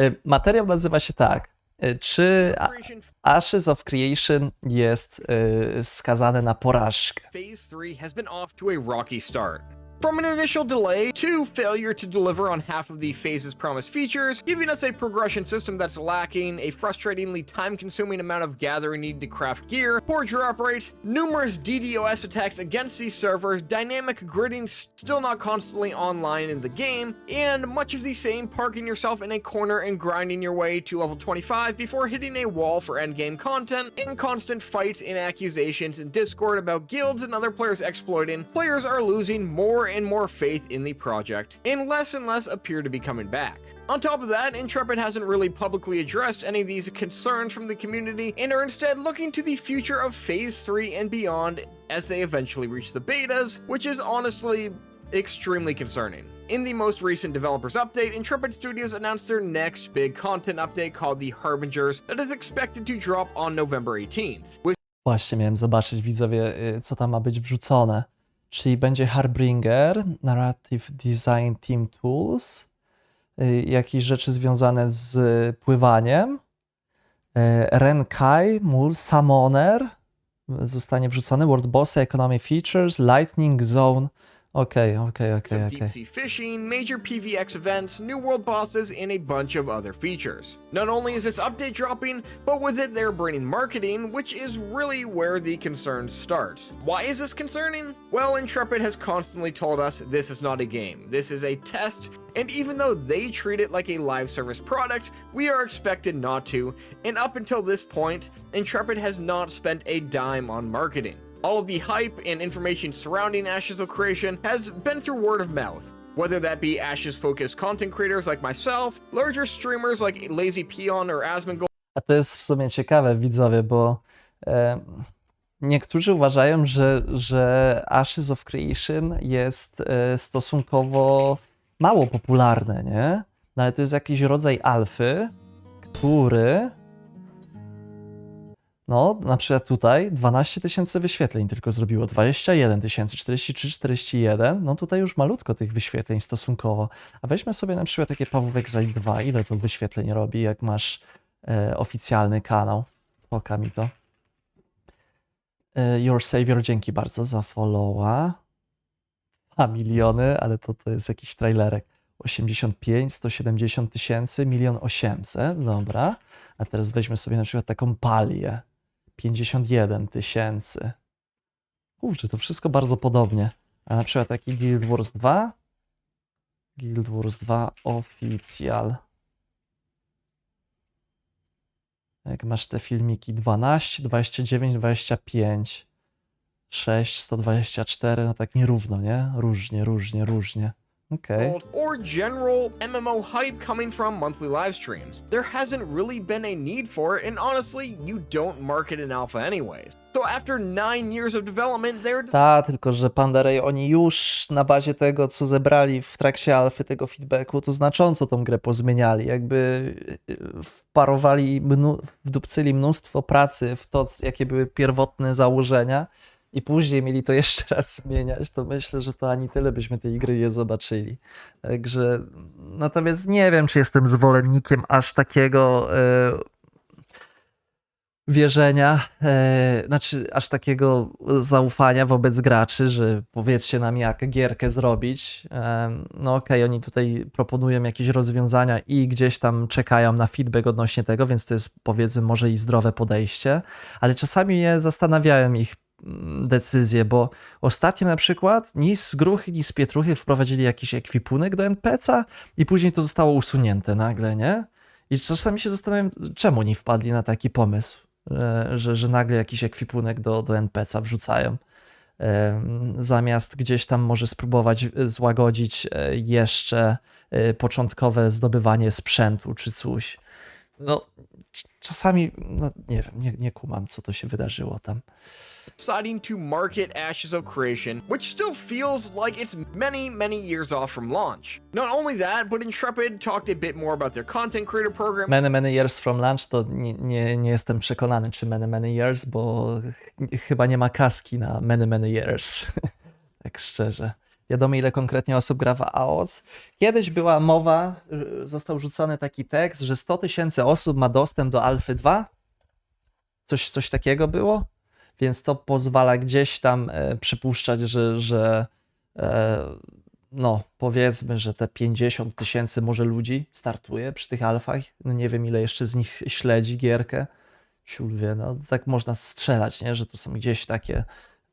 Y, Materiał nazywa się tak. Y, Czy Ashes of Creation jest y, skazany na porażkę? Phase 3 has been off to a rocky start. From an initial delay to failure to deliver on half of the phase's promised features, giving us a progression system that's lacking, a frustratingly time consuming amount of gathering needed to craft gear, poor drop rates, numerous DDoS attacks against these servers, dynamic gridding still not constantly online in the game, and much of the same parking yourself in a corner and grinding your way to level 25 before hitting a wall for endgame content, and constant fights and accusations in Discord about guilds and other players exploiting, players are losing more and more faith in the project, and less and less appear to be coming back. On top of that, Intrepid hasn't really publicly addressed any of these concerns from the community and are instead looking to the future of Phase 3 and beyond as they eventually reach the betas, which is honestly extremely concerning. In the most recent developers update, Intrepid Studios announced their next big content update called the Harbingers that is expected to drop on November 18th. With Właśnie miałem zobaczyć, widzowie, co tam ma być wrzucone. Czyli będzie Harbinger, Narrative Design Team Tools, y, jakieś rzeczy związane z pływaniem, y, Renkai, Mul, Summoner, y, zostanie wrzucony, World Bossy, Economy Features, Lightning Zone. Okej, okej, okej, some okej. deep sea fishing, major PVX events, new world bosses, and a bunch of other features. Not only is this update dropping, but with it they're bringing marketing, which is really where the concern starts. Why is this concerning? Well, Intrepid has constantly told us this is not a game, this is a test, and even though they treat it like a live service product, we are expected not to, and up until this point, Intrepid has not spent a dime on marketing. All of the hype and information surrounding Ashes of Creation has been through word of mouth. Whether that be Ashes focused content creators like myself, larger streamers like Lazy Peon or Asmongold, A to jest w sumie ciekawe, widzowie, bo e, niektórzy uważają, że, że Ashes of Creation jest e, stosunkowo mało popularne, nie? No ale to jest jakiś rodzaj alfy, który. No, na przykład tutaj 12 tysięcy wyświetleń tylko zrobiło, 21 tysięcy, 43, 41, no tutaj już malutko tych wyświetleń stosunkowo. A weźmy sobie na przykład takie Pawłek Zaj 2, ile to wyświetleń robi, jak masz e, oficjalny kanał. Poka mi to. E, Your Savior, dzięki bardzo za followa. 2 miliony, ale to, to jest jakiś trailerek. 85, 170 tysięcy, milion 800, dobra. A teraz weźmy sobie na przykład taką palię. 51 tysięcy. Kurczę, to wszystko bardzo podobnie. A na przykład taki Guild Wars 2? Guild Wars 2 oficjal. Jak masz te filmiki 12, 29, 25, 6, 124, no tak nierówno, nie? Różnie, różnie, różnie. Okej. or general MMO hype coming from monthly live streams. There hasn't really been a need for it, and honestly, you don't market an alpha anyways. So after nine years of development, they're Ta, tylko że Pandaray oni już na bazie tego, co zebrali w trakcie alfy tego feedbacku, to znacząco tą grę pozmieniali. Jakby y, wparowali, mnu, wdupcyli mnóstwo pracy w to, jakie były pierwotne założenia i później mieli to jeszcze raz zmieniać, to myślę, że to ani tyle byśmy tej gry nie zobaczyli. Także natomiast nie wiem, czy jestem zwolennikiem aż takiego e, wierzenia, e, znaczy aż takiego zaufania wobec graczy, że powiedzcie nam jak gierkę zrobić. Em, no okej, oni tutaj proponują jakieś rozwiązania i gdzieś tam czekają na feedback odnośnie tego, więc to jest powiedzmy może i zdrowe podejście, ale czasami mnie zastanawiają ich decyzje, bo ostatnio na przykład ni z gruchy, ni z pietruchy wprowadzili jakiś ekwipunek do NPC-a i później to zostało usunięte nagle, nie? I czasami się zastanawiam, czemu nie wpadli na taki pomysł, e, że, że nagle jakiś ekwipunek do, do NPC-a wrzucają. Em, Zamiast gdzieś tam może spróbować e, złagodzić e, jeszcze e, początkowe zdobywanie sprzętu czy coś. No, czasami, no nie wiem, nie, nie kumam, co to się wydarzyło tam. deciding to market Ashes of Creation, which still feels like it's many, many years off from launch. Not only that, but Intrepid talked a bit more about their content creator program Many, many years from lunch to nie, nie, nie jestem przekonany, czy many, many years, bo ch- chyba nie ma kaski na many, many years. tak szczerze. Wiadomo, ile konkretnie osób gra w AOC. Kiedyś była mowa, został rzucony taki tekst, że 100 tysięcy osób ma dostęp do Alfy 2. Coś, coś takiego było. Więc to pozwala gdzieś tam e, przypuszczać, że, że e, no powiedzmy, że te 50 tysięcy może ludzi startuje przy tych alfach. No nie wiem, ile jeszcze z nich śledzi gierkę. Ciul wie, no tak można strzelać, nie? że to są gdzieś takie,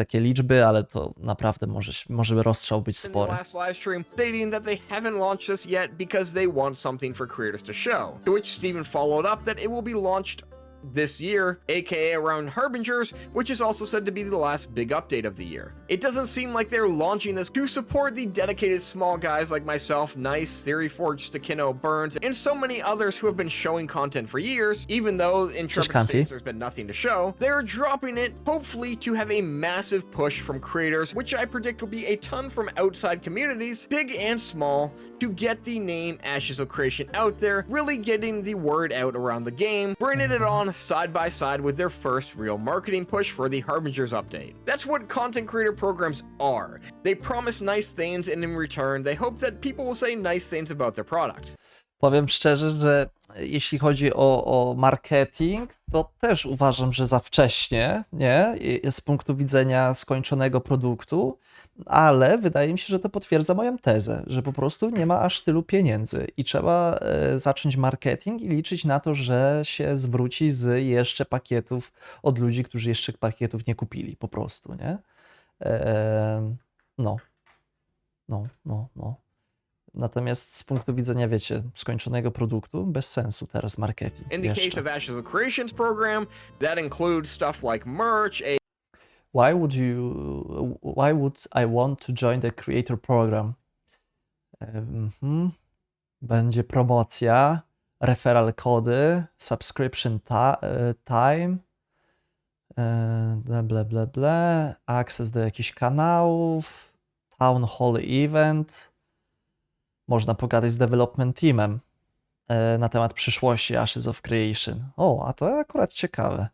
takie liczby, ale to naprawdę może, może rozstrzał być spory. last live stream, stating that they haven't launched this yet because they want something for creators to show. To which Steven followed up that it will be launched this year, aka around Harbingers, which is also said to be the last big update of the year. It doesn't seem like they're launching this to support the dedicated small guys like myself, Nice, Theory Forge, Stakino, Burns, and so many others who have been showing content for years, even though in Comfy. states there's been nothing to show. They're dropping it, hopefully, to have a massive push from creators, which I predict will be a ton from outside communities, big and small, to get the name Ashes of Creation out there, really getting the word out around the game, bringing it mm-hmm. on side by side with their first real marketing push for the Harbingers update. That's what content creator programs are. They promise nice things, and in return, they hope that people will say nice things about their product. Powiem szczerze, że jeśli chodzi o, o marketing, to też uważam, że za wcześnie, nie? Z punktu widzenia skończonego produktu, ale wydaje mi się, że to potwierdza moją tezę, że po prostu nie ma aż tylu pieniędzy i trzeba e, zacząć marketing i liczyć na to, że się zwróci z jeszcze pakietów od ludzi, którzy jeszcze pakietów nie kupili, po prostu, nie? No. No, no, no. Natomiast z punktu widzenia, wiecie, skończonego produktu, bez sensu teraz marketing. In the jeszcze. case of Ashes of Creations program, that includes stuff like merch, Why would you, why would I want to join the creator program? Mhm. Będzie promocja, referral kody, subscription e, time, e, bla, bla, bla, bla, access do jakichś kanałów, town hall event. Można pogadać z development teamem e, na temat przyszłości Ashes of Creation. O, a to akurat ciekawe.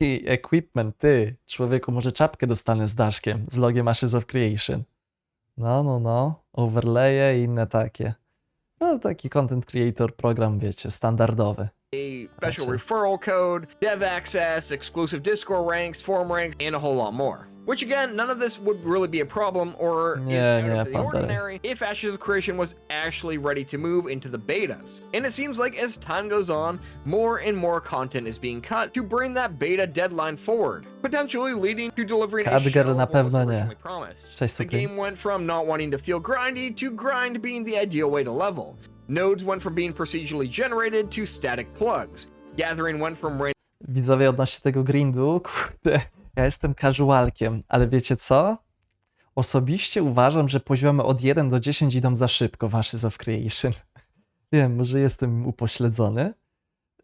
I equipment, ty, człowieku, może czapkę dostanę z daszkiem, z logiem Ashes of Creation. No, no, no, overlaye i inne takie. No, taki content creator program, wiecie, standardowy. a special referral code, dev access, exclusive Discord ranks, forum ranks, and a whole lot more. Which again, none of this would really be a problem or is out yeah, of the ordinary if Ashes of Creation was actually ready to move into the betas. And it seems like as time goes on, more and more content is being cut to bring that beta deadline forward, potentially leading to delivering a shell na pewno nie. promised. Cześć, The game went from not wanting to feel grindy to grind being the ideal way to level. Nodes went from being procedurally generated to static plugs. Gathering went from random Widzowie, odnośnie tego grindu, kurde, ja jestem casualkiem, ale wiecie co? Osobiście uważam, że poziomy od 1 do 10 idą za szybko w Ashes of Creation. Wiem, może jestem upośledzony,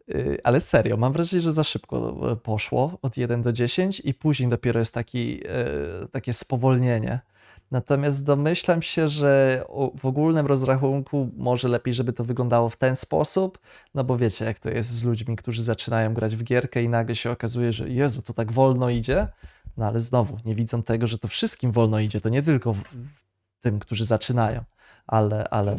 yy, ale serio, mam wrażenie, że za szybko e, poszło od 1 do 10 i później dopiero jest taki, e, takie spowolnienie. Natomiast domyślam się, że w ogólnym rozrachunku może lepiej, żeby to wyglądało w ten sposób, no bo wiecie, jak to jest z ludźmi, którzy zaczynają grać w gierkę i nagle się okazuje, że Jezu, to tak wolno idzie. No ale znowu, nie widzą tego, że to wszystkim wolno idzie, to nie tylko tym, którzy zaczynają, ale, ale.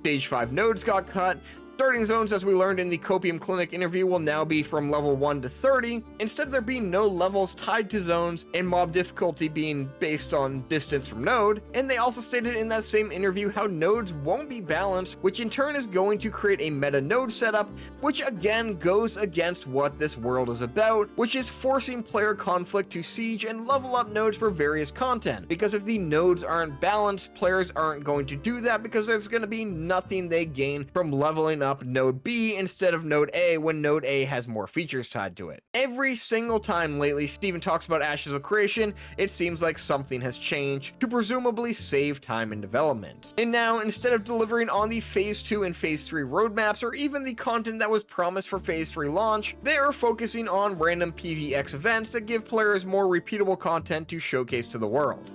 Stage 5 nodes got cut. Starting zones, as we learned in the Copium Clinic interview, will now be from level 1 to 30, instead of there being no levels tied to zones and mob difficulty being based on distance from node. And they also stated in that same interview how nodes won't be balanced, which in turn is going to create a meta node setup, which again goes against what this world is about, which is forcing player conflict to siege and level up nodes for various content. Because if the nodes aren't balanced, players aren't going to do that because there's going to be nothing they gain from leveling up node B instead of node A when node A has more features tied to it. Every single time lately Steven talks about Ashes of Creation, it seems like something has changed to presumably save time in development. And now, instead of delivering on the Phase 2 and Phase 3 roadmaps or even the content that was promised for Phase 3 launch, they are focusing on random PVX events that give players more repeatable content to showcase to the world.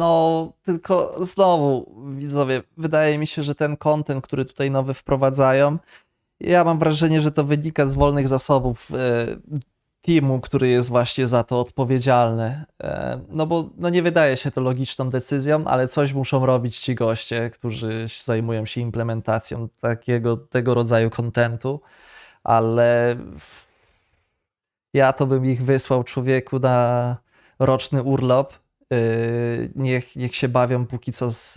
No, tylko znowu, widzowie, wydaje mi się, że ten content, który tutaj nowy wprowadzają, ja mam wrażenie, że to wynika z wolnych zasobów e, teamu, który jest właśnie za to odpowiedzialny. E, No bo no nie wydaje się to logiczną decyzją, ale coś muszą robić ci goście, którzy zajmują się implementacją takiego, tego rodzaju kontentu, ale ja to bym ich wysłał człowieku na roczny urlop. Yy, Niech, niech się bawią póki co z,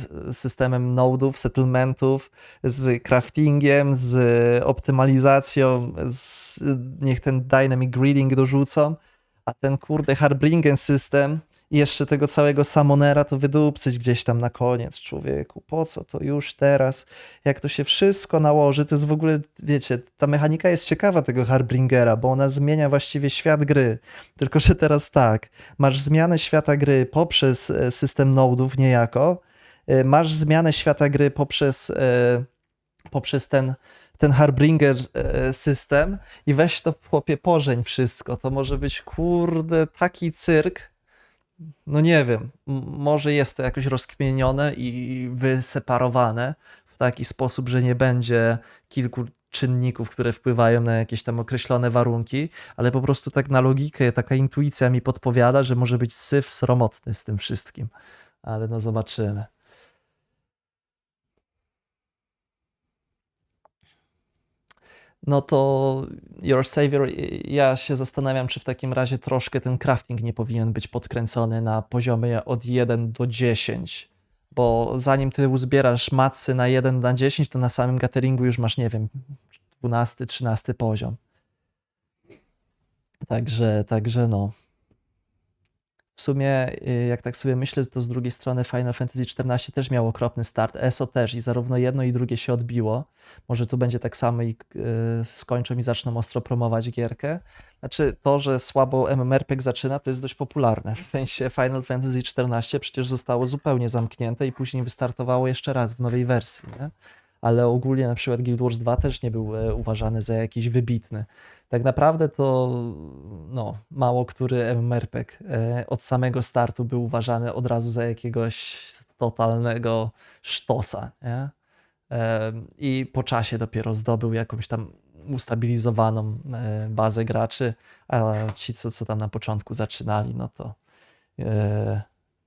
z systemem nodów, settlementów, z craftingiem, z optymalizacją, z, niech ten dynamic greeting dorzucą, a ten kurde Harbringen system i jeszcze tego całego Samonera to wydupcyć gdzieś tam na koniec, człowieku. Po co to już teraz? Jak to się wszystko nałoży, to jest w ogóle, wiecie, ta mechanika jest ciekawa tego Harbringera, bo ona zmienia właściwie świat gry. Tylko, że teraz tak, masz zmianę świata gry poprzez e, system nodów niejako, e, masz zmianę świata gry poprzez, e, poprzez ten, ten Harbringer e, system i weź to chłopie pożeń wszystko. To może być kurde taki cyrk. No nie wiem, może jest to jakoś rozkmienione i wyseparowane w taki sposób, że nie będzie kilku czynników, które wpływają na jakieś tam określone warunki, ale po prostu tak na logikę, taka intuicja mi podpowiada, że może być syf sromotny z tym wszystkim. Ale no zobaczymy. No to Your Savior, ja się zastanawiam, czy w takim razie troszkę ten crafting nie powinien być podkręcony na poziomie od 1 do 10. Bo zanim ty uzbierasz macy na 1 na 10, to na samym gatheringu już masz, nie wiem, 12, 13 poziom. Także, także no. W sumie, y, jak tak sobie myślę, to z drugiej strony Final Fantasy XIV też miał okropny start, ESO też i zarówno jedno i drugie się odbiło. Może tu będzie tak samo i y, skończą i zaczną ostro promować gierkę. Znaczy to, że słabo MMORPG zaczyna, to jest dość popularne. W sensie Final Fantasy XIV przecież zostało zupełnie zamknięte i później wystartowało jeszcze raz w nowej wersji, nie? Ale ogólnie na przykład Guild Wars 2 też nie był e, uważany za jakiś wybitny. Tak naprawdę to no, mało który MMORPG e, od samego startu był uważany od razu za jakiegoś totalnego sztosa, nie? Em, I po czasie dopiero zdobył jakąś tam ustabilizowaną e, bazę graczy, a ci, co, co tam na początku zaczynali, no to e,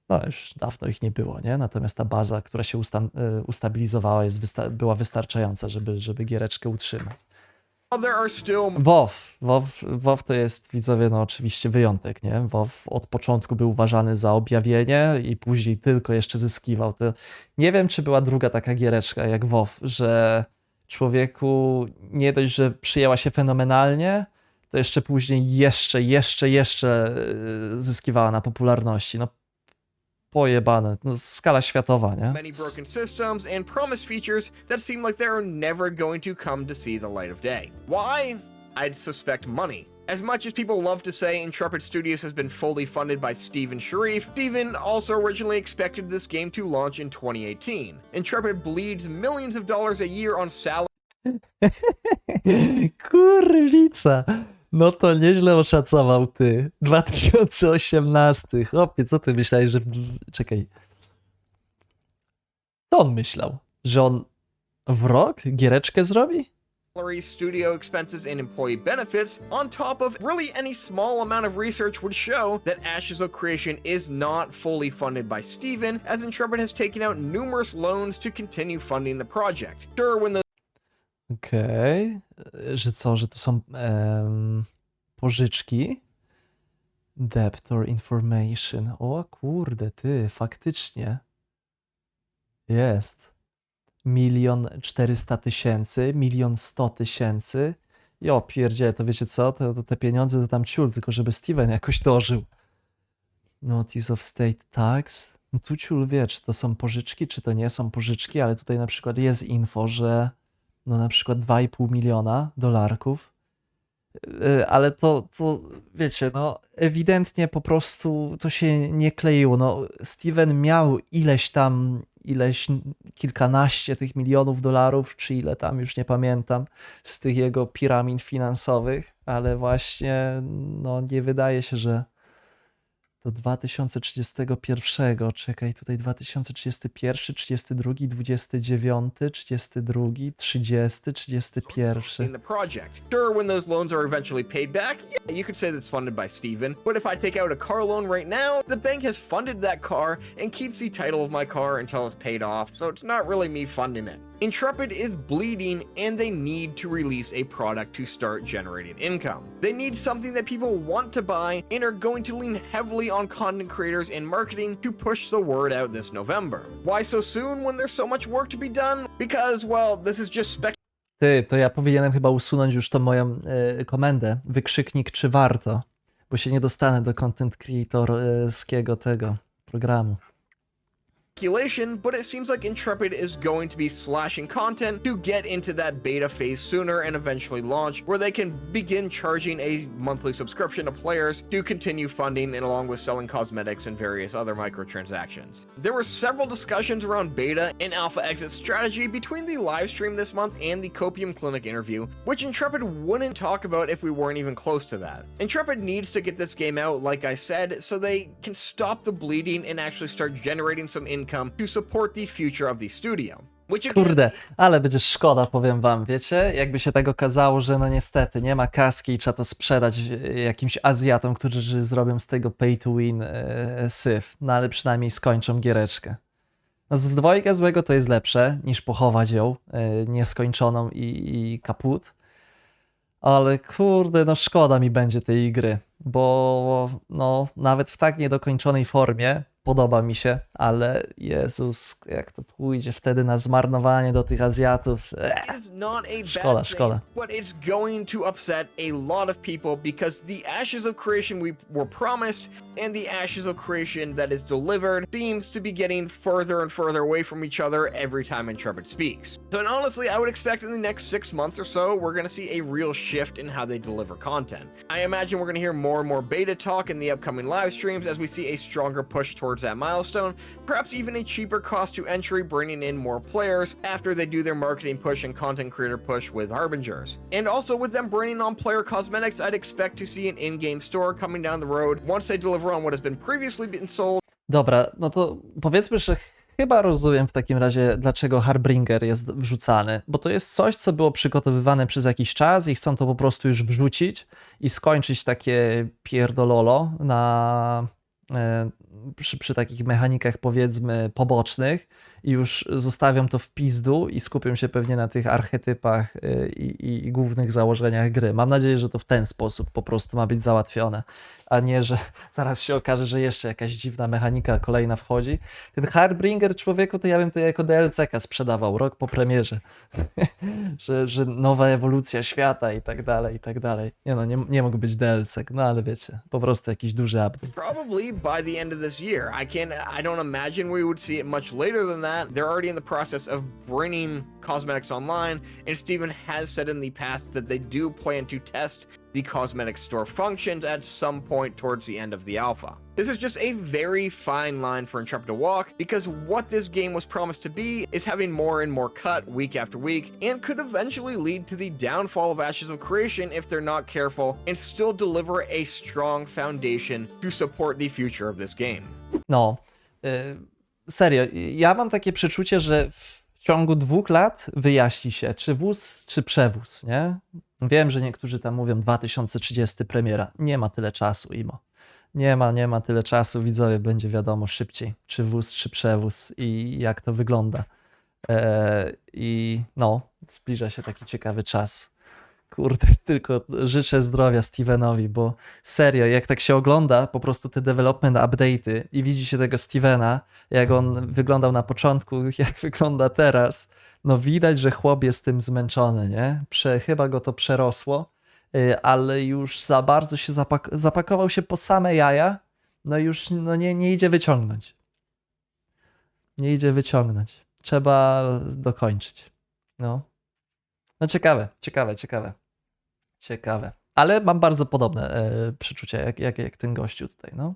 no już dawno ich nie było, nie? Natomiast ta baza, która się e, ustabilizowała, jest była wystarczająca, żeby, żeby giereczkę utrzymać. WoW. WoW, WoW to jest, widzowie, no oczywiście wyjątek, nie? WoW od początku był uważany za objawienie i później tylko jeszcze zyskiwał. To nie wiem, czy była druga taka giereczka jak WoW, że człowieku nie dość, że przyjęła się fenomenalnie, to jeszcze później jeszcze, jeszcze, jeszcze yy, zyskiwała na popularności. No pojebane. No, skala światowa, nie? many broken systems and promised features that seem like they're never going to come to see the light of day. Why? I'd suspect money. As much as people love to say Intrepid Studios has been fully funded by Steven Sharif, Steven also originally expected this game to launch in 2018. Intrepid bleeds millions of dollars a year on salaries Kurwica. No to nieźle oszacował ty. 2018. Chłopie, co ty myślałeś, że... Czekaj. Co on myślał? Że on w rok giereczkę zrobi? studio expenses, and employee benefits, on top of really any small amount of research would show that Creation is not fully funded by Steven, as Intrepid has taken out numerous loans to continue funding the project. Sure, when the Okej. Że co, że to są em, pożyczki? Debtor information. O kurde, ty, faktycznie. Jest. Milion czterysta tysięcy, milion sto tysięcy. Jo, pierdzie, to wiecie co? To, to te pieniądze to tam ciul, tylko żeby Steven jakoś dożył. Notice of State Tax. No tu ciul wie, czy to są pożyczki, czy to nie są pożyczki, ale tutaj na przykład jest info, że no na przykład 2,5 miliona dolarków. Yy, Ale to, to wiecie, no ewidentnie po prostu to się nie kleiło. No, Steven miał ileś tam, ileś kilkanaście tych milionów dolarów, czy ile tam, już nie pamiętam, z tych jego piramid finansowych, ale właśnie no nie wydaje się, że do 2031. Czekaj, tutaj 2031, 32, 29, 32, 30, 31. in the project. Sure, when those loans are eventually paid back, yeah, you could say that's funded by Steven. But if I take out a car loan right now, the bank has funded that car and keeps the title of my car until it's paid off, so it's not really me funding it. Intrepid is bleeding and they need to release a product to start generating income. They need something that people want to buy and are going to lean heavily on content creators and marketing to push the word out this November. Why so soon when there's so much work to be done? Because, well, this is just spec. Ty, to ja powinienem chyba usunąć już tą moją e, komendę. Wykrzyknik, czy warto? Bo się nie dostanę do content creatorskiego tego programu. Speculation, but it seems like Intrepid is going to be slashing content to get into that beta phase sooner and eventually launch, where they can begin charging a monthly subscription to players to continue funding and along with selling cosmetics and various other microtransactions. There were several discussions around beta and alpha exit strategy between the live stream this month and the Copium Clinic interview, which Intrepid wouldn't talk about if we weren't even close to that. Intrepid needs to get this game out, like I said, so they can stop the bleeding and actually start generating some income to support the future of the studio. Kurde, ale będzie szkoda, powiem wam, wiecie? Jakby się tak okazało, że no niestety nie ma kaski i trzeba to sprzedać e, jakimś Azjatom, którzy zrobią z tego pay to win e, syf. No ale przynajmniej skończą giereczkę. No z dwojga złego to jest lepsze niż pochować ją e, nieskończoną i, i kaput. Ale kurde, no szkoda mi będzie tej gry, bo no nawet w tak niedokończonej formie podoba mi się, ale Jezus, jak to pójdzie wtedy na zmarnowanie do tych Azjatów. Ech. is not Szkoda, szkoda. but it's going to upset a lot of people because the ashes of creation we were promised and the ashes of creation that is delivered seems to be getting further and further away from each other every time Intrepid speaks. So and honestly, I would expect in the next six months or so, we're going to see a real shift in how they deliver content. I imagine we're going to hear more and more beta talk in the upcoming live streams as we see a stronger push towards that milestone, perhaps even a cheaper cost to entry, bringing in more players after they do their marketing push and content creator push with Harbingers. And also with them bringing on player cosmetics, I'd expect to see an in-game store coming down the road once they deliver on what has been previously been sold Dobra, no to powiedzmy, że chyba rozumiem w takim razie, dlaczego Harbringer jest wrzucany, bo to jest coś, co było przygotowywane przez jakiś czas i chcą to po prostu już wrzucić i skończyć takie pierdololo na, e, przy, przy takich mechanikach powiedzmy pobocznych i już zostawią to w pizdu i skupią się pewnie na tych archetypach e, i, i, i głównych założeniach gry. Mam nadzieję, że to w ten sposób po prostu ma być załatwione, a nie, że zaraz się okaże, że jeszcze jakaś dziwna mechanika kolejna wchodzi. Ten Harbringer człowieku, to ja bym to jako DLC-ka sprzedawał rok po premierze. że, że nowa ewolucja świata i tak dalej, i tak dalej. Nie no, nie, nie mógł być DLC, no ale wiecie, po prostu jakiś duży update. probably by the end of this year. I can't I don't imagine we would see it much later than that. They're already in the process of bringing cosmetics online and Steven has said in the past that they do plan to test the cosmetic store functions at some point towards the end of the alpha. This is just a very fine line for Intrepid to walk because what this game was promised to be is having more and more cut week after week and could eventually lead to the downfall of Ashes of Creation if they're not careful and still deliver a strong foundation to support the future of this game. No, y, serio, ja mam takie przeczucie, że w ciągu dwóch lat wyjaśni się, czy wóz, czy przewóz, nie? Wiem, że niektórzy tam mówią 2030 premiera. Nie ma tyle czasu, Imo. Nie ma, nie ma tyle czasu, widzowie, będzie wiadomo szybciej, czy wóz, czy przewóz i jak to wygląda. E, I no, zbliża się taki ciekawy czas. Kurde, tylko życzę zdrowia Stevenowi, bo serio, jak tak się ogląda po prostu te development update'y i widzi się tego Stevena, jak on wyglądał na początku, jak wygląda teraz, no widać, że chłop jest tym zmęczony, nie? Prze, chyba go to przerosło, y, ale już za bardzo się zapak zapakował się po same jaja, no już no nie, nie idzie wyciągnąć. Nie idzie wyciągnąć. Trzeba dokończyć. No. No ciekawe, ciekawe, ciekawe. Ciekawe. Ale mam bardzo podobne e, przeczucia, jak, jak, jak ten gościu tutaj, no.